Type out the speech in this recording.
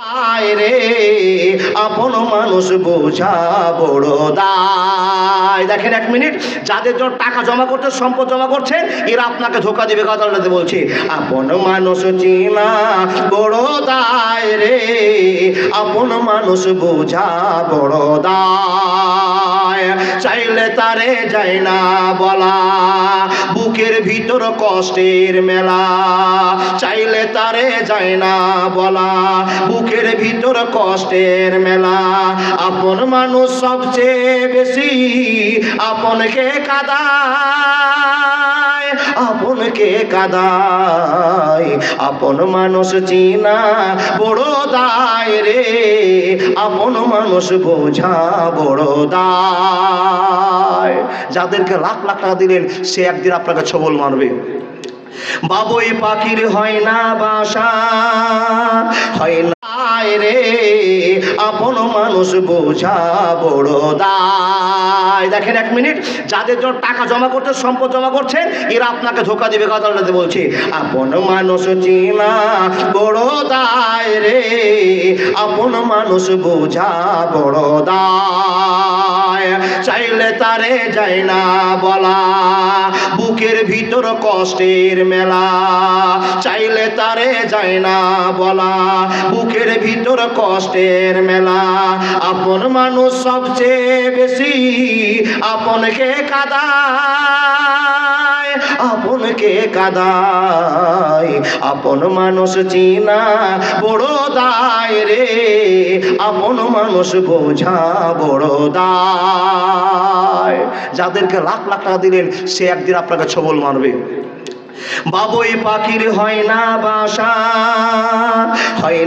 আয় রে, আপন মানুষ বোঝা বড় দায়। দেখেন এক মিনিট, যাদের জন্য টাকা জমা করতে সম্পদ জমা করছেন এরা আপনাকে ধোকা দিবে কথাটাতে বলছি। আপন মানুষ চিনা বড় দায় রে, আপন মানুষ বোঝা বড় দায়। চাইলে তারে যায় না বলা। বুকের ভিতর কষ্টের মেলা, চাইলে তারে যায় না বলা। বুকের ভিতর কষ্টের মেলা, আপন মানুষ সবচেয়ে বেশি আপনকে কাদায় আপনকে কাদায়। আপন মানুষ চিনা বড় দায় রে। আপন মানুষ বোঝা বড় দায়। যাদেরকে লাখ লাখ টাকা দিলেন, সে একদিন আপনাকে ছবল মারবে। বাবুই পাখির হয় না বাসা, হয় না রে। আপন মানুষ বোঝা বড় দায়। দেখেন এক মিনিট, যাদের জন্য টাকা জমা করতে সম্পদ জমা করছেন এরা আপনাকে ধোকা দিবে কথাটাতে বলছি। আপন মানুষ চিনা বড় দায় রে। আপন মানুষ বোঝা বড় দায়। চাইলে তারে যায় না বলা। বুকের ভিতর কষ্টের মেলা, চাইলে তারে যায় না বলা। বুকের ভিতর কষ্টের মেলা, আপন মানুষ সবচেয়ে বেশি আপনকে কাদায় আপনকে কাদায়। আপন মানুষ চিনা, বড় দায় রে। আপন মানুষ বোঝা বড় দায়। যাদেরকে লাখ লাখ টাকা দিলেন, সে একদিন আপনাকে ছবল মারবে। বাবুই পাখির হয় না বাসা, হয়